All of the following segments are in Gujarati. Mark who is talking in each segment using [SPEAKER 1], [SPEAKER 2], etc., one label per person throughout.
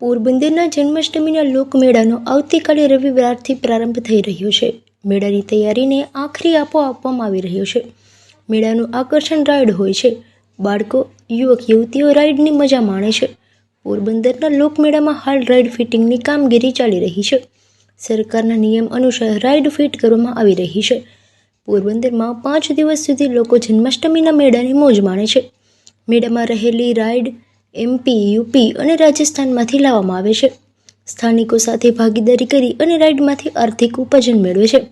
[SPEAKER 1] પોરબંદરના જન્માષ્ટમીના લોકમેળાનો આવતીકાલે રવિવારથી પ્રારંભ થઈ રહ્યો છે. મેળાની તૈયારીને આખરી આપો આપવામાં આવી રહ્યો છે. મેળાનું આકર્ષણ રાઈડ હોય છે. બાળકો, યુવક, યુવતીઓ રાઈડની મજા માણે છે. પોરબંદરના લોકમેળામાં હાલ રાઈડ ફિટિંગની કામગીરી ચાલી રહી છે. સરકારના નિયમ અનુસાર રાઈડ ફિટ કરવામાં આવી રહી છે. પોરબંદરમાં પાંચ દિવસ સુધી લોકો જન્માષ્ટમીના મેળાની મોજ માણે છે. મેળામાં રહેલી રાઈડ એમપી, યુપી અને રાજસ્થાનમાંથી લાવવામાં આવે છે. સ્થાનિકો સાથે ભાગીદારી કરી અને રાઇડમાંથી આર્થિક ઉપાર્જન મેળવે છે.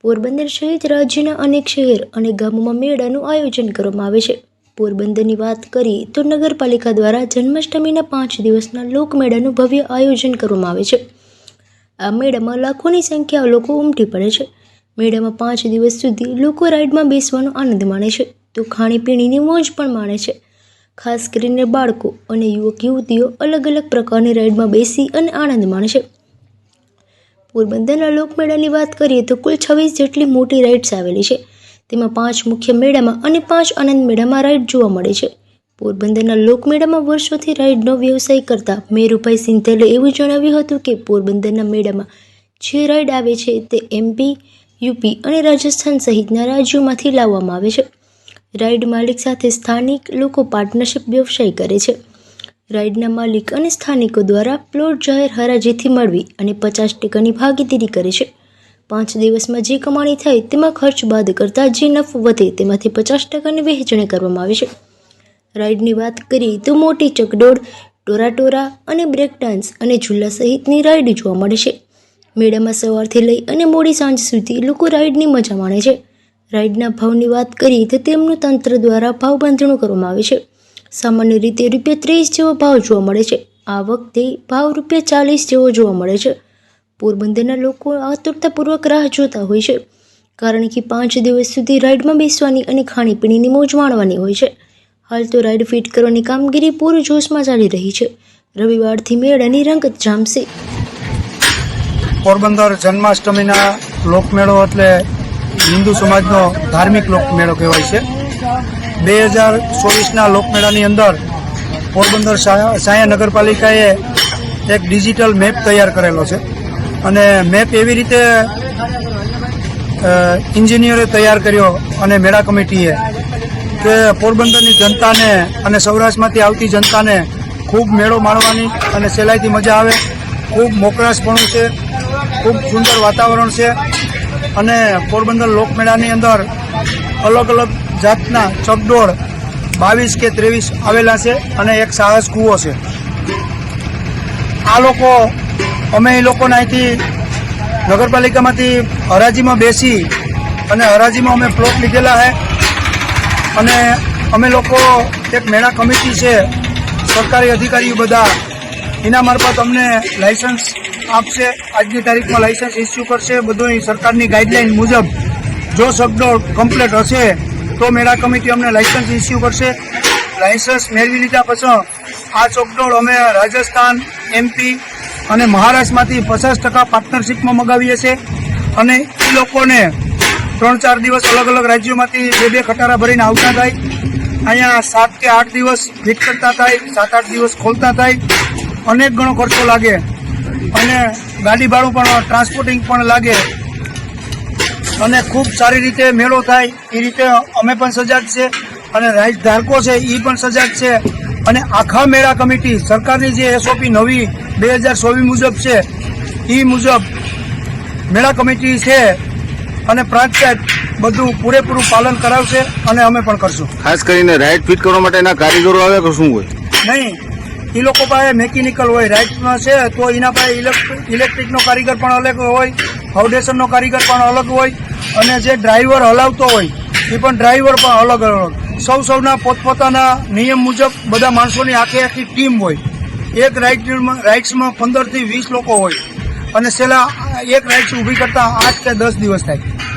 [SPEAKER 1] પોરબંદર સહિત રાજ્યના અનેક શહેર અને ગામોમાં મેળાનું આયોજન કરવામાં આવે છે. પોરબંદરની વાત કરી તો નગરપાલિકા દ્વારા જન્માષ્ટમીના પાંચ દિવસના લોકમેળાનું ભવ્ય આયોજન કરવામાં આવે છે. આ મેળામાં લાખોની સંખ્યા લોકો ઉમટી પડે છે. મેળામાં પાંચ દિવસ સુધી લોકો રાઈડમાં બેસવાનો આનંદ માણે છે. તો ખાણીપીણીની મોજ પણ માણે છે. ખાસ કરીને બાળકો અને યુવક યુવતીઓ અલગ અલગ પ્રકારની રાઈડમાં બેસી અને આનંદ માણશે પોરબંદરના લોકમેળાની વાત કરીએ તો કુલ છવ્વીસ જેટલી મોટી રાઇડ્સ આવેલી છે. તેમાં પાંચ મુખ્ય મેળામાં અને પાંચ આનંદ મેળામાં રાઇડ જોવા મળે છે. પોરબંદરના લોકમેળામાં વર્ષોથી રાઇડનો વ્યવસાય કરતા મેરુભાઈ સિંધલે એવું જણાવ્યું હતું કે પોરબંદરના મેળામાં જે રાઇડ આવે છે તે એમપી, યુપી અને રાજસ્થાન સહિતના રાજ્યોમાંથી લાવવામાં આવે છે. રાઇડ માલિક સાથે સ્થાનિક લોકો પાર્ટનરશિપ વ્યવસાય કરે છે. રાઇડના માલિક અને સ્થાનિકો દ્વારા પ્લોટ જાહેર હરાજીથી મળવી અને પચાસ ટકાની ભાગીદારી કરે છે. પાંચ દિવસમાં જે કમાણી થાય તેમાં ખર્ચ બાદ કરતાં જે નફો વધે તેમાંથી પચાસ ટકાની વહેંચણી કરવામાં આવે છે. રાઇડની વાત કરીએ તો મોટી ચકડોળ, ટોરાટોરા અને બ્રેક ડાન્સ અને ઝૂલા સહિતની રાઇડ જોવા મળે છે. મેળામાં સવારથી લઈ અને મોડી સાંજ સુધી લોકો રાઇડની મજા માણે છે. રાઇડના ભાવની વાત કરીએ તો તેમનું તંત્ર દ્વારા ભાવ બાંધણો કરવામાં આવે છે. સામાન્ય રીતે રૂપિયા ત્રીસ જેવો ભાવ જોવા મળે છે. આ વખતે ભાવ રૂપિયા ચાલીસ જેવો જોવા મળે છે. પોરબંદરના લોકો આતુરતાપૂર્વક રાહ જોતા હોય છે, કારણ કે પાંચ દિવસ સુધી રાઇડમાં બેસવાની અને ખાણીપીણીની મોજ માણવાની હોય છે. હાલ તો રાઇડ ફિટ કરવાની કામગીરી પૂર જોશમાં ચાલી રહી છે. રવિવારથી મેળાની રંગત જામશે.
[SPEAKER 2] પોરબંદર જન્માષ્ટમીના લોકમેળો એટલે હિન્દુ સમાજનો ધાર્મિક લોકમેળો કહેવાય છે. બે હજાર ચોવીસના લોકમેળાની અંદર પોરબંદર સાયા નગરપાલિકાએ એક ડિજિટલ મેપ તૈયાર કરેલો છે. અને મેપ એવી રીતે ઇન્જિનિયરે તૈયાર કર્યો અને મેળા કમિટીએ કે પોરબંદરની જનતાને અને સૌરાષ્ટ્રમાંથી આવતી જનતાને ખૂબ મેળો માણવાની અને સહેલાઈથી મજા આવે. ખૂબ મોકળાશપણું છે. ખૂબ સુંદર વાતાવરણ છે. અને પોરબંદર લોકમેળાની અંદર અલગ અલગ જાતના ચકડોળ બાવીસ કે ત્રેવીસ આવેલા છે અને એક સાહસ કૂવો છે. આ લોકો, અમે એ લોકોને અહીંથી નગરપાલિકામાંથી હરાજીમાં બેસી અને હરાજીમાં અમે પ્લોટ લીધેલા છે અને અમે લોકો એક મેળા કમિટી છે, સરકારી અધિકારીઓ બધા, એના મારફત અમને લાઇસન્સ આપશે. આજની તારીખમાં લાઇસન્સ ઇસ્યુ કરશે. બધું સરકારની ગાઈડલાઇન મુજબ જો શબ્દો કમ્પ્લીટ હશે, તો મેળા કમિટી અમને લાઇસન્સ ઇસ્યુ કરશે. લાઇસન્સ મેળવી લીધા પછી આ ચોકડોળ અમે રાજસ્થાન એમપી અને મહારાષ્ટ્રમાંથી પચાસ ટકા પાર્ટનરશીપમાં મગાવીએ છીએ. અને એ લોકોને ત્રણ ચાર દિવસ અલગ અલગ રાજ્યોમાંથી બે બે ખટારા ભરીને આવતા થાય. અહીંયા સાત કે આઠ દિવસ ફિટ કરતા થાય, સાત આઠ દિવસ ખોલતા થાય. અનેક ગણો ખર્ચો લાગે. અને ગાડી ભાડું પણ ટ્રાન્સપોર્ટિંગ પણ લાગે. અને ખૂબ સારી રીતે મેળો થાય એ રીતે અમે પણ સજાગ છે. અને રાઈટ ધારકો છે એ પણ સજાગ છે. અને આખા મેળા કમિટી સરકારની જે એસઓપી નવી બે હજાર ચોવીસ મુજબ છે એ મુજબ મેળા કમિટી છે. અને પ્રાંત સાહેબ બધું પૂરેપૂરું પાલન કરાવશે અને અમે પણ કરશું.
[SPEAKER 3] ખાસ કરીને રાઇડ ફિટ કરવા માટેના કારીગરો આવે કે શું હોય?
[SPEAKER 2] નહીં એ લોકો પાસે મેકેનિકલ હોય રાઇટમાં છે, તો એના પાસે ઇલેક્ટ્રિક ઇલેક્ટ્રિકનો કારીગર પણ અલગ હોય ફાઉન્ડેશનનો કારીગર પણ અલગ હોય, અને જે ડ્રાઈવર હલાવતો હોય, એ પણ ડ્રાઈવર પણ અલગ અલગ સૌ સૌના પોતપોતાના નિયમ મુજબ બધા માણસોની આખી આખી ટીમ હોય. એક રાઇડમાં રાઇડ્સમાં પંદરથી વીસ લોકો હોય. અને છેલ્લા એક રાઇડ્સ ઊભી કરતા આઠ કે દસ દિવસ થાય.